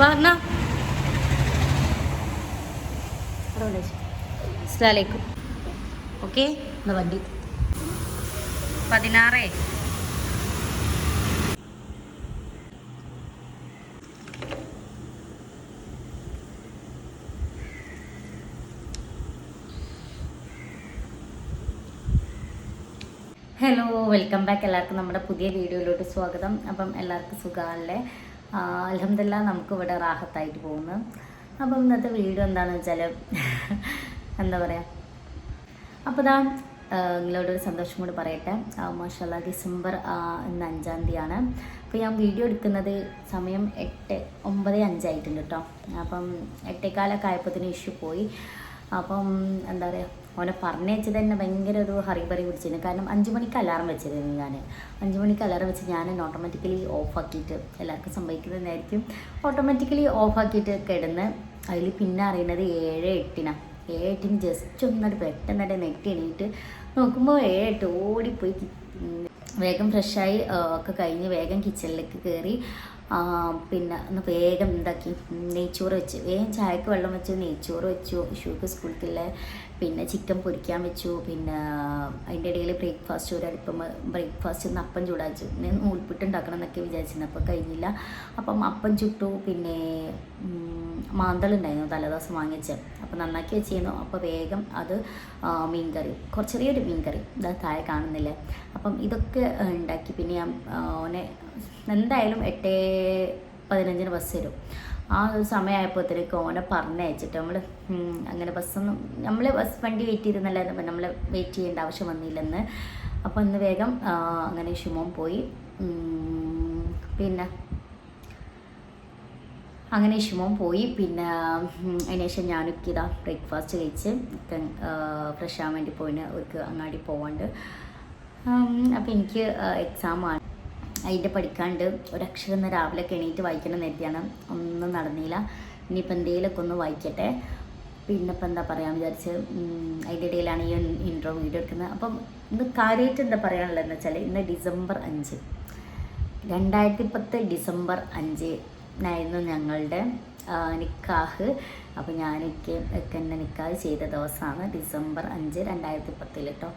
പറഞ്ഞ അസ്ലാലേക്കും ഓക്കെ എന്നാ വണ്ടി. പതിനാറേ. ഹലോ വെൽക്കം ബാക്ക് എല്ലാവർക്കും നമ്മുടെ പുതിയ വീഡിയോയിലോട്ട് സ്വാഗതം. അപ്പം എല്ലാവർക്കും സുഖമല്ലേ അലഹമില്ല നമുക്ക് ഇവിടെ റാഹത്തായിട്ട് പോകുന്നു. അപ്പം ഇന്നത്തെ വീഡിയോ എന്താണെന്ന് വെച്ചാൽ എന്താ പറയുക അപ്പോൾ ഇതാ നിങ്ങളോടൊരു സന്തോഷം കൂടി പറയട്ടെ. മാഷല്ല ഡിസംബർ ഇന്ന് അഞ്ചാം തീയതിയാണ്. അപ്പോൾ ഞാൻ വീഡിയോ എടുക്കുന്നത് സമയം എട്ട് ഒമ്പത് അഞ്ചായിട്ടുണ്ട് കേട്ടോ. അപ്പം എട്ടേക്കാലൊക്കെ ആയപ്പോഴത്തേന് ഇഷ്യൂ പോയി. അപ്പം എന്താ പറയുക ഓനെ പറഞ്ഞയച്ചത് തന്നെ ഭയങ്കര ഒരു ഹറിബറി പിടിച്ചിരുന്നു. കാരണം അഞ്ച് മണിക്ക് അലാറം വെച്ചിരുന്നു ഞാൻ അഞ്ച് മണിക്ക് അലാറം വെച്ച് ഞാൻ ഓട്ടോമാറ്റിക്കലി ഓഫാക്കിയിട്ട് എല്ലാവർക്കും സംഭവിക്കുന്നതായിരിക്കും. ഓട്ടോമാറ്റിക്കലി ഓഫാക്കിയിട്ട് കിടന്ന് അതിൽ പിന്നെ അറിയുന്നത് ഏഴ് എട്ടിനാണ് ഏഴ് എട്ടിന് ജസ്റ്റ് ഒന്നടി പെട്ടെന്നായിട്ട് നെറ്റ് എണീറ്റ് നോക്കുമ്പോൾ ഏഴ് എട്ട് ഓടിപ്പോയി. വേഗം ഫ്രഷായി ഒക്കെ കഴിഞ്ഞ് വേഗം കിച്ചണിലേക്ക് കയറി പിന്നെ ഒന്ന് വേഗം എന്താക്കി? നെയ്ച്ചോറ് വെച്ച്. വേഗം ചായക്ക് വെള്ളം വെച്ച് നെയ്ച്ചോറ് വെച്ചു. ഷൂക്ക് സ്കൂളിലേക്കുള്ള പിന്നെ ചിക്കൻ പൊരിക്കാൻ വെച്ചു. പിന്നെ അതിന്റെ ഇടയിൽ ബ്രേക്ക്ഫാസ്റ്റ് ഒരു അടുപ്പം ബ്രേക്ക്ഫാസ്റ്റ് ഒന്ന് അപ്പം ചൂടാച്ചു നൂൽപ്പിട്ട് ഉണ്ടാക്കണം എന്നൊക്കെ വിചാരിച്ചിരുന്നു. അപ്പോൾ കഴിഞ്ഞില്ല. അപ്പം അപ്പം ചുട്ടു. പിന്നെ മാന്തളുണ്ടായിരുന്നു തലേദിവസം വാങ്ങിച്ച്. അപ്പോൾ നന്നാക്കി വെച്ചിരുന്നു. അപ്പോൾ വേഗം അത് മീൻകറി. കുറച്ച് ചെറിയൊരു മീൻകറി. ഇതാ താഴെ കാണുന്നില്ലേ? അപ്പം ഇതൊക്കെ ഉണ്ടാക്കി. പിന്നെ ഞാൻ ഓനെ എന്തായാലും എട്ടേ പതിനഞ്ചിന് ബസ് വരും. ആ ഒരു സമയമായപ്പോഴത്തേക്ക് ഓനെ പറഞ്ഞയച്ചിട്ട് നമ്മൾ അങ്ങനെ ബസ്സൊന്നും നമ്മൾ ബസ് വണ്ടി വെയിറ്റ് ചെയ്തെന്നല്ലായിരുന്നു നമ്മൾ വെയിറ്റ് ചെയ്യേണ്ട ആവശ്യം വന്നില്ലെന്ന്. അപ്പോൾ ഇന്ന് വേഗം അങ്ങനെ ഷുമോൻ പോയി. പിന്നെ അങ്ങനെ ഷുമോൻ പോയി. പിന്നെ അതിനുശേഷം ഞാനൊക്കെ ഇതാ ബ്രേക്ക്ഫാസ്റ്റ് കഴിച്ച് ഫ്രഷ് ആവാൻ വേണ്ടി പോയിന് അവർക്ക് അങ്ങാടി പോവാണ്ട്. അപ്പോൾ എനിക്ക് എക്സാമാണ് അതിന്റെ പഠിക്കാണ്ട് ഒരക്ഷരം രാവിലെ എണീറ്റ് വായിക്കണം നേരത്തെയാണ് ഒന്നും നടന്നില്ല. ഇനിയിപ്പോൾ എന്തെങ്കിലുമൊക്കെ ഒന്ന് വായിക്കട്ടെ. പിന്നെ ഇപ്പം എന്താ പറയാൻ വിചാരിച്ച് അതിന്റെ ഇടയിലാണ് ഈ ഇൻട്രോ വീഡിയോ എടുക്കുന്നത്. അപ്പം ഇന്ന് കാര്യമായിട്ട് എന്താ പറയാനുള്ളതെന്ന് വെച്ചാൽ ഇന്ന് ഡിസംബർ അഞ്ച്. രണ്ടായിരത്തി പത്ത് ഡിസംബർ അഞ്ചിനായിരുന്നു ഞങ്ങളുടെ നിക്കാഹ്. അപ്പോൾ ഞാനൊക്കെ ഒക്കെ എന്റെ നിക്കാഹ് ചെയ്ത ദിവസമാണ് ഡിസംബർ അഞ്ച് രണ്ടായിരത്തി പത്തിൽ കേട്ടോ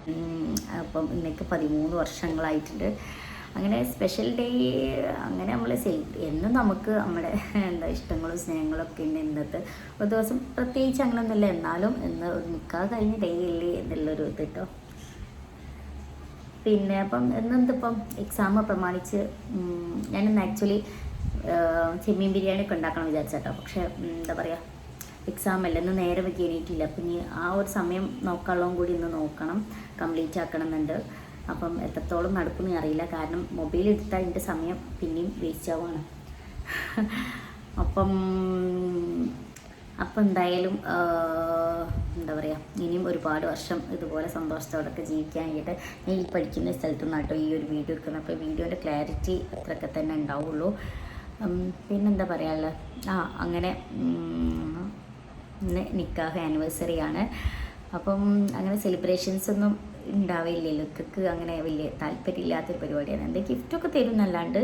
അപ്പം ഇന്നേക്ക് പതിമൂന്ന് വർഷങ്ങളായിട്ടുണ്ട്. അങ്ങനെ സ്പെഷ്യൽ ഡേ അങ്ങനെ നമ്മൾ എന്നും നമുക്ക് നമ്മുടെ എന്താ ഇഷ്ടങ്ങളും സ്നേഹങ്ങളും ഒക്കെ ഉണ്ട് ഇന്നത്തെ ഒരു ദിവസം. പ്രത്യേകിച്ച് അങ്ങനെയൊന്നുമില്ല എന്നാലും ഇന്ന് ഒരു നിക്കാഹ് കഴിഞ്ഞ ഡേ ഇല്ലേ എന്നുള്ളൊരു ഇത് കേട്ടോ പിന്നെ അപ്പം ഇന്നെന്തിപ്പം എക്സാം പ്രമാണിച്ച് ഞാൻ ഞാനിന്ന് ആക്ച്വലി ചെമ്മീൻ ബിരിയാണി ഒക്കെ ഉണ്ടാക്കണം വിചാരിച്ചേട്ടോ. പക്ഷേ എന്താ പറയുക എക്സാം അല്ല. ഇന്ന് നേരെ വെക്കി അപ്പം ഇനി ആ ഒരു സമയം നോക്കാനുള്ളതും കൂടി ഇന്ന് നോക്കണം. കംപ്ലീറ്റ് ആക്കണം എന്നുണ്ട് അപ്പം എത്രത്തോളം നടക്കുമെന്ന് അറിയില്ല. കാരണം മൊബൈൽ എടുത്താൽ എന്റെ സമയം പിന്നെയും വേസ്റ്റ് ആവുകയാണ് അപ്പം അപ്പം എന്തായാലും എന്താ പറയുക ഇനിയും ഒരുപാട് വർഷം ഇതുപോലെ സന്തോഷത്തോടൊക്കെ ജീവിക്കാനായിട്ട് ഞാൻ ഈ പഠിക്കുന്ന സ്ഥലത്തു നിന്നാട്ടോ ഈ ഒരു വീഡിയോ എടുക്കുന്നത്. അപ്പോൾ വീഡിയോന്റെ ക്ലാരിറ്റി അത്രയൊക്കെ തന്നെ ഉണ്ടാവുള്ളൂ. പിന്നെന്താ പറയാനുള്ളത് ആ അങ്ങനെ ഇന്ന് നിക്കാഹ് ആനിവേഴ്സറി ആണ്. അപ്പം അങ്ങനെ സെലിബ്രേഷൻസ് ഒന്നും ഉണ്ടാവില്ലല്ലോ ലുത്തക്ക് അങ്ങനെ വലിയ താല്പര്യമില്ലാത്തൊരു പരിപാടിയാണ്. എന്താ ഗിഫ്റ്റൊക്കെ തരും എന്നല്ലാണ്ട്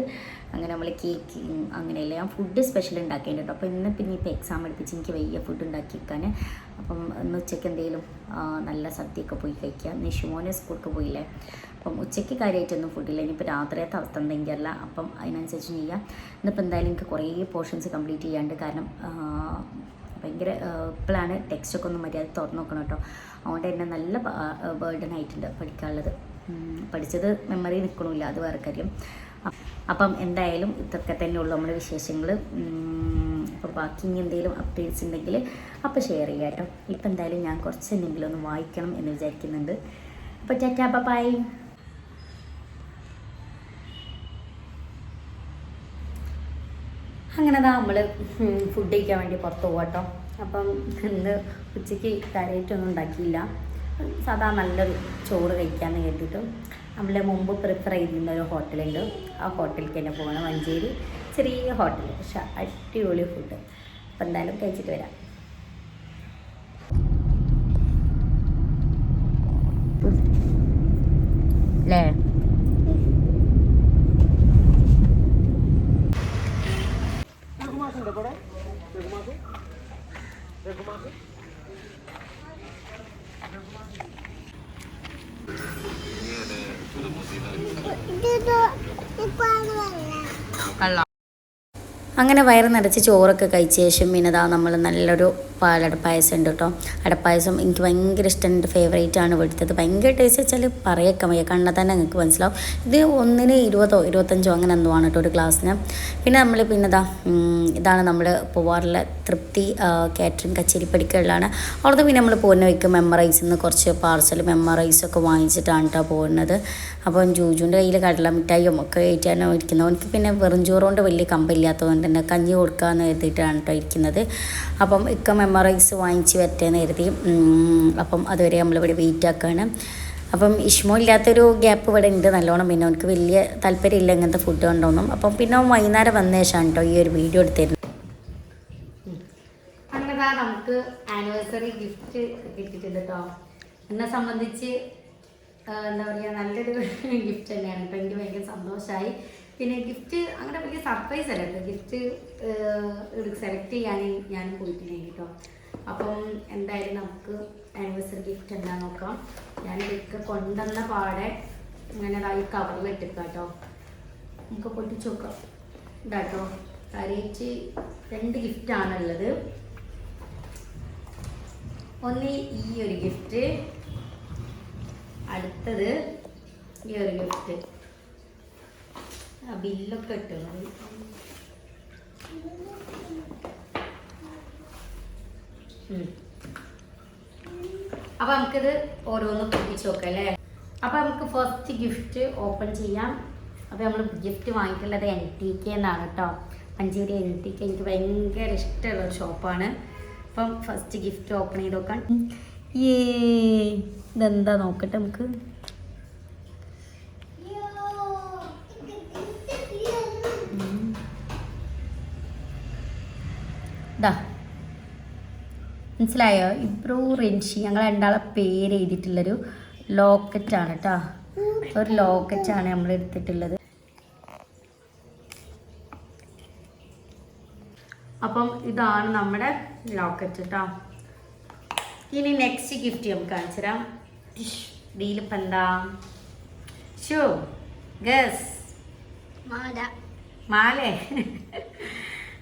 അങ്ങനെ നമ്മൾ കേക്ക് അങ്ങനെയല്ല ഞാൻ ഫുഡ് സ്പെഷ്യൽ ഉണ്ടാക്കേണ്ടത് അപ്പോൾ ഇന്ന് പിന്നെ ഇപ്പോൾ എക്സാം എടുപ്പിച്ച് എനിക്ക് വലിയ ഫുഡ് ഉണ്ടാക്കി വെക്കാൻ അപ്പം ഇന്ന് ഉച്ചയ്ക്ക് എന്തെങ്കിലും നല്ല സദ്യയൊക്കെ പോയി കഴിക്കുക നിഷുമോനെ സ്കൂൾക്ക് പോയില്ലേ. അപ്പം ഉച്ചയ്ക്ക് കാര്യമായിട്ടൊന്നും ഫുഡില്ല ഇനിയിപ്പോൾ രാത്രിയത്തെ അവസ്ഥ എന്തെങ്കിലും അല്ല. അപ്പം അതിനനുസരിച്ച് ചെയ്യാം. ഇന്നിപ്പോൾ എന്തായാലും എനിക്ക് കുറേ പോർഷൻസ് കംപ്ലീറ്റ് ചെയ്യാണ്ട് കാരണം ഭയങ്കര ഇപ്പോഴാണ് ടെക്സ്റ്റൊക്കെ ഒന്നും മര്യാദ തുറന്നു നോക്കണം കേട്ടോ. അതുകൊണ്ട് തന്നെ നല്ല ബേർഡൻ ആയിട്ടുണ്ട് പഠിക്കാനുള്ളത്. പഠിച്ചത് മെമ്മറി നിൽക്കണമില്ല അത് വേറെ കാര്യം. അപ്പം എന്തായാലും ഇതൊക്കെ തന്നെ ഉള്ളൂ നമ്മുടെ വിശേഷങ്ങൾ അപ്പോൾ ബാക്കി ഇനി എന്തെങ്കിലും അപ്ഡേറ്റ്സ് ഉണ്ടെങ്കിൽ അപ്പോൾ ഷെയർ ചെയ്യാം കേട്ടോ. ഇപ്പം എന്തായാലും ഞാൻ കുറച്ച് എന്തെങ്കിലും ഒന്ന് വായിക്കണം എന്ന് വിചാരിക്കുന്നുണ്ട്. അപ്പോൾ ടാറ്റാ ബൈ അങ്ങനെ നമ്മൾ ഫുഡ് കഴിക്കാൻ വേണ്ടി പുറത്ത് പോകട്ടോ അപ്പം ഇന്ന് ഉച്ചയ്ക്ക് കാര്യമായിട്ടൊന്നും ഉണ്ടാക്കിയില്ല. സാധാ നല്ലൊരു ചോറ് കഴിക്കാമെന്ന് കേട്ടിട്ട് നമ്മൾ മുമ്പ് പ്രിഫർ ചെയ്തിരുന്ന ഒരു ഹോട്ടലുണ്ട്. ആ ഹോട്ടലിലേക്ക് തന്നെ പോകണം മഞ്ചേരി. ചെറിയ ഹോട്ടൽ പക്ഷെ അടിപൊളി ഫുഡ് അപ്പം എന്തായാലും കഴിച്ചിട്ട് വരാം. അല്ലേ വെള്ളം. അങ്ങനെ വയറ് നിറച്ച് ചോറൊക്കെ കഴിച്ച ശേഷം പിന്നെ ഇതാ നമ്മൾ നല്ലൊരു പാലടപ്പായസം ഉണ്ട് കേട്ടോ. അടപ്പായസം എനിക്ക് ഭയങ്കര ഇഷ്ടം എന്റെ ഫേവറേറ്റ് ആണ് ഇവിടുത്തത്. ഭയങ്കര ടേസ്റ്റ് വെച്ചാൽ പറയേക്കാൻ വയ്യ. കണ്ണ തന്നെ നിങ്ങൾക്ക് മനസ്സിലാവും. ഇത് ഒന്നിന് ഇരുപതോ ഇരുപത്തഞ്ചോ അങ്ങനെ എന്തോ ആണ് കേട്ടോ ഒരു ഗ്ലാസ്സിന് പിന്നെ നമ്മൾ പിന്നെ ഇതാ ഇതാണ് നമ്മൾ പോവാറുള്ള തൃപ്തി കാറ്ററിംഗ് കച്ചേരിപ്പടിക്കുകളിലാണ് അവിടുന്ന് പിന്നെ നമ്മൾ പോകുന്ന വയ്ക്കും മെമ്മറൈസിൽ നിന്ന് കുറച്ച് പാർസൽ മെമ്മറൈസൊക്കെ വാങ്ങിച്ചിട്ടാണ് കേട്ടോ പോകുന്നത് അപ്പം ജൂജുന്റെ കയ്യിൽ കടല മിഠായിയും ഒക്കെ കയറ്റാനോ ഇരിക്കുന്നത്. അവനക്ക് പിന്നെ വെറും ചോറുകൊണ്ട് വലിയ കമ്പില്ലാത്തതുകൊണ്ട് തന്നെ കഞ്ഞി കൊടുക്കാമെന്ന് കരുതിയിട്ടാണ് കേട്ടോ ഇരിക്കുന്നത്. അപ്പം ഇക്ക മെമ്മറൈസ് വാങ്ങിച്ച് വരട്ടേന്ന് കരുതി. അപ്പം അതുവരെ നമ്മളിവിടെ വെയിറ്റ് ആക്കുകയാണ് അപ്പം ഇഷ്മോ ഇല്ലാത്തൊരു ഗ്യാപ്പ് ഇവിടെ ഉണ്ട് നല്ലോണം. പിന്നെ അവനക്ക് വലിയ താല്പര്യമില്ല ഇങ്ങനത്തെ ഫുഡ് കൊണ്ടൊന്നും. അപ്പം പിന്നെ വൈകുന്നേരം വന്ന ശേഷമാണ് കേട്ടോ ഈ ഒരു വീഡിയോ എടുത്തിരുന്നത്. നമുക്ക് ആനിവേഴ്സറി ഗിഫ്റ്റ് കിട്ടിയിട്ടുണ്ട് കേട്ടോ എന്നെ സംബന്ധിച്ച് എന്താ പറയുക നല്ലൊരു ഗിഫ്റ്റ് തന്നെയാണ്. കേട്ടോ എനിക്ക് ഭയങ്കര സന്തോഷമായി പിന്നെ ഗിഫ്റ്റ് അങ്ങനെ വലിയ സർപ്രൈസ് അല്ല കേട്ടോ. ഗിഫ്റ്റ് സെലക്ട് ചെയ്യാൻ ഞാൻ പോയിട്ടുണ്ടെങ്കിൽ കേട്ടോ അപ്പം എന്തായാലും നമുക്ക് ആനിവേഴ്സറി ഗിഫ്റ്റ് എന്താ നോക്കാം. ഞാൻ ഇതൊക്കെ കൊണ്ടുവന്ന പാടെ ഇങ്ങനെ ഈ കവറിൽ ഇട്ടിക്കാം കേട്ടോ നമുക്ക് പൊട്ടിച്ച് നോക്കാം. ഇതാട്ടോ. കാര്യമായിട്ട് രണ്ട് ഗിഫ്റ്റാണുള്ളത് ഒന്ന് ഈ ഒരു ഗിഫ്റ്റ് അടുത്തത് ഈ ഒരു ഗിഫ്റ്റ് ബില്ലൊക്കെ ഇട്ടത് അപ്പൊ നമുക്കിത് ഓരോന്ന് പൊട്ടിച്ച് നോക്കാം അല്ലേ? അപ്പൊ നമുക്ക് ഫസ്റ്റ് ഗിഫ്റ്റ് ഓപ്പൺ ചെയ്യാം. അപ്പൊ നമ്മൾ ഗിഫ്റ്റ് വാങ്ങിയിട്ടുള്ളത് എൻ ടി കെ എന്നാണ് കേട്ടോ മഞ്ചേരി എൻ ടി കെ എനിക്ക് ഭയങ്കര ഇഷ്ടമുള്ള ഷോപ്പാണ് അപ്പം ഫസ്റ്റ് ഗിഫ്റ്റ് ഓപ്പൺ ചെയ്ത് നോക്കാം. ഏ ഇതെന്താ നോക്കട്ടെ നമുക്ക്? ദാ മനസ്സിലായോ? ഇബ്രൂ റിൻഷി ഞങ്ങൾ രണ്ടാളെ പേര് എഴുതിയിട്ടുള്ളൊരു ലോക്കറ്റാണ് കേട്ടോ ഒരു ലോക്കറ്റാണ് നമ്മൾ എടുത്തിട്ടുള്ളത്. അപ്പം ഇതാണ് നമ്മുടെ ലോക്കറ്റ് കേട്ടോ ഇനി നെക്സ്റ്റ് ഗിഫ്റ്റ് നമുക്ക് കാണിച്ചു തരാം. ഇതിലിപ്പം എന്താ? Show guess. മാല. മാലേ.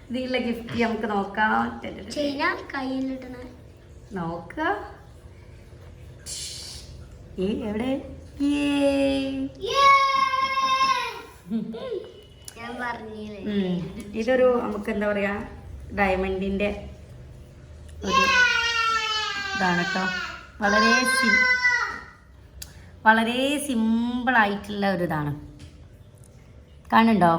ഇതിലുള്ള ഗിഫ്റ്റ് നമുക്ക് നോക്കാം. നോക്ക. ഏ എവിടെ? ഇതൊരു നമുക്ക് എന്താ പറയാ ഡയമണ്ടിന്റെ ഒരു ഇതാണ് കേട്ടോ. വളരെ സിം വളരെ സിമ്പിൾ ആയിട്ടുള്ള ഒരു ഇതാണ്. കാണുന്നുണ്ടോ?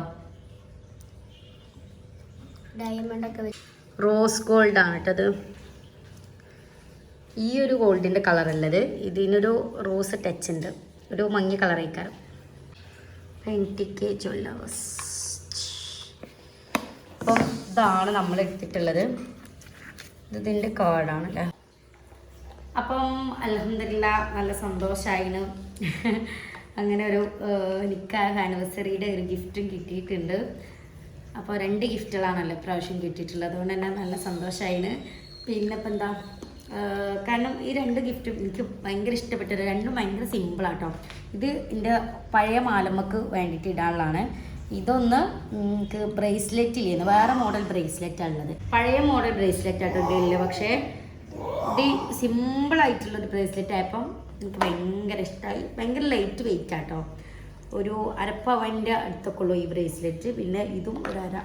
ഡയമണ്ട് ഒക്കെ റോസ് ഗോൾഡ് ആണ് കേട്ടത് ഈ ഒരു ഗോൾഡിന്റെ കളറുള്ളത് ഇതിനൊരു റോസ് ടച്ച് ഉണ്ട്. ഒരു മങ്ങിയ കളറേക്കാരം കെ ജ്വല്ലേഴ്സ് അപ്പം ഇതാണ് നമ്മൾ എടുത്തിട്ടുള്ളത്. ഇത് ഇതിന്റെ കാർഡാണ് അല്ലേ അപ്പം അലഹമില്ല നല്ല സന്തോഷമായിന് അങ്ങനെ ഒരു നിക്കാഹ് ആനിവേഴ്സറിയുടെ ഒരു ഗിഫ്റ്റും കിട്ടിയിട്ടുണ്ട്. അപ്പോൾ രണ്ട് ഗിഫ്റ്റുകളാണല്ലോ ഇപ്രാവശ്യം കിട്ടിയിട്ടുള്ളത്. അതുകൊണ്ട് തന്നെ നല്ല സന്തോഷമായിന് പിന്നെ ഇപ്പം എന്താ കാരണം ഈ രണ്ട് ഗിഫ്റ്റും എനിക്ക് ഭയങ്കര ഇഷ്ടപ്പെട്ടത് രണ്ടും ഭയങ്കര സിമ്പിളാട്ടോ ഇത് എന്റെ പഴയ മാലമ്മക്ക് വേണ്ടിയിട്ട് ഇടാനുള്ളതാണ്. ഇതൊന്ന് എനിക്ക് ബ്രേസ്ലെറ്റ് ഇല്ലേന്ന് വേറെ മോഡൽ ബ്രേസ്ലെറ്റാണ് ഉള്ളത്. പഴയ മോഡൽ ബ്രേസ്ലെറ്റ് ആട്ടോ ഇതില്ല പക്ഷേ ഇത് സിമ്പിളായിട്ടുള്ളൊരു ബ്രേസ്ലെറ്റ് ആയപ്പം എനിക്ക് ഭയങ്കര ഇഷ്ടമായി ഭയങ്കര ലൈറ്റ് വെയിറ്റ് ആട്ടോ. ഒരു അരപ്പവന്റെ അടുത്തൊക്കെയുള്ളൂ ഈ ബ്രേസ്ലെറ്റ് പിന്നെ ഇതും ഒരു അര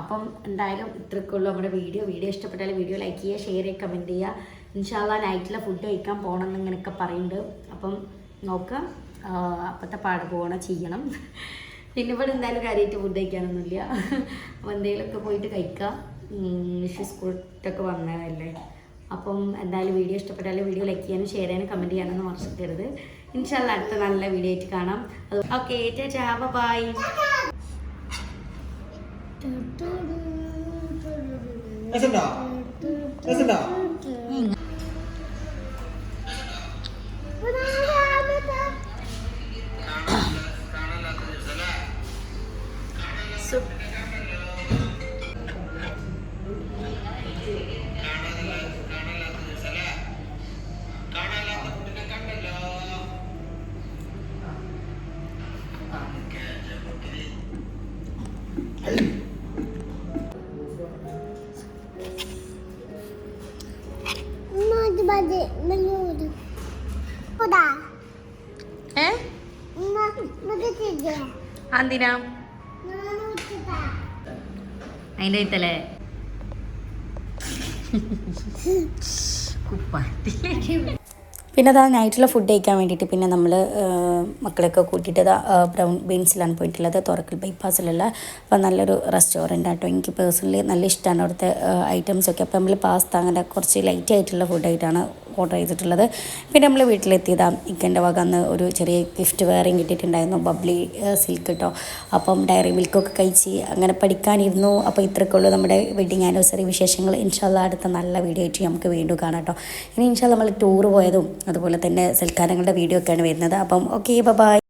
അപ്പം എന്തായാലും ഇത്രയൊക്കെ ഉള്ളൂ നമ്മുടെ വീഡിയോ. വീഡിയോ ഇഷ്ടപ്പെട്ടാൽ വീഡിയോ ലൈക്ക് ചെയ്യുക ഷെയർ ചെയ്യുക കമന്റ് ചെയ്യുക. ഇൻഷാല്ല നൈറ്റിലെ ഫുഡ് കഴിക്കാൻ പോകണം എന്നിങ്ങനെയൊക്കെ പറയുന്നുണ്ട് അപ്പം നോക്കുക അപ്പോഴത്തെ പാട് പോകണം ചെയ്യണം. പിന്നെ ഇവിടെ എന്തായാലും കാര്യമായിട്ട് ഫുഡ് കഴിക്കാനൊന്നുമില്ല. അപ്പോൾ എന്തെങ്കിലുമൊക്കെ പോയിട്ട് കഴിക്കുക വിഷു സ്കൂളിട്ടൊക്കെ വന്നതല്ലേ. അപ്പം എന്തായാലും വീഡിയോ ഇഷ്ടപ്പെട്ടാൽ വീഡിയോ ലൈക്ക് ചെയ്യാനും ഷെയർ ചെയ്യാനും കമന്റ് ചെയ്യാനൊന്നും മറക്കരുത്. ഇൻഷാല്ല അടുത്ത നല്ല വീഡിയോ ആയിട്ട് കാണാം ഓക്കെ ടാ ബൈ രസമുണ്ടോ എന്തിനാ അതിന്റെ പിന്നെ അതാ നൈറ്റിലെ ഫുഡ് കഴിക്കാൻ വേണ്ടിയിട്ട് പിന്നെ നമ്മൾ മക്കളെയൊക്കെ കൂട്ടിയിട്ട് ബ്രൗൺ ബീൻസിലാണ് പോയിട്ടുള്ളത്. തുറക്കൽ ബൈപ്പാസിലുള്ള അപ്പോൾ നല്ലൊരു റെസ്റ്റോറന്റ് ആട്ടോ. എനിക്ക് പേഴ്സണലി നല്ല ഇഷ്ടമാണ് അവിടുത്തെ ഐറ്റംസൊക്കെ അപ്പോൾ നമ്മൾ പാസ്ത അങ്ങനെ കുറച്ച് ലൈറ്റ് ആയിട്ടുള്ള ഫുഡായിട്ടാണ് ഓർഡർ ചെയ്തിട്ടുള്ളത്. പിന്നെ നമ്മൾ വീട്ടിലെത്തിയതാ ഇക്കന്റെ വക അന്ന് ഒരു ചെറിയ ഗിഫ്റ്റ് വേറെയും കിട്ടിയിട്ടുണ്ടായിരുന്നു ബബ്ലി സിൽക്ക് കേട്ടോ അപ്പം ഡയറി മിൽക്കൊക്കെ കഴിച്ച് അങ്ങനെ പഠിക്കാനിരുന്നു. അപ്പോൾ ഇത്രയ്ക്കുള്ളൂ നമ്മുടെ വെഡിങ് ആനിവേഴ്സറി വിശേഷങ്ങൾ. ഇൻഷാല്ല അടുത്ത നല്ല വീഡിയോ ആയിട്ട് നമുക്ക് വീണ്ടും കാണാം കേട്ടോ ഇനി ഇൻഷാല്ല നമ്മൾ ടൂർ പോയതും അതുപോലെ തന്നെ സൽക്കാരങ്ങളുടെ വീഡിയോ ഒക്കെയാണ് വരുന്നത്. അപ്പം ഓക്കെ ബൈ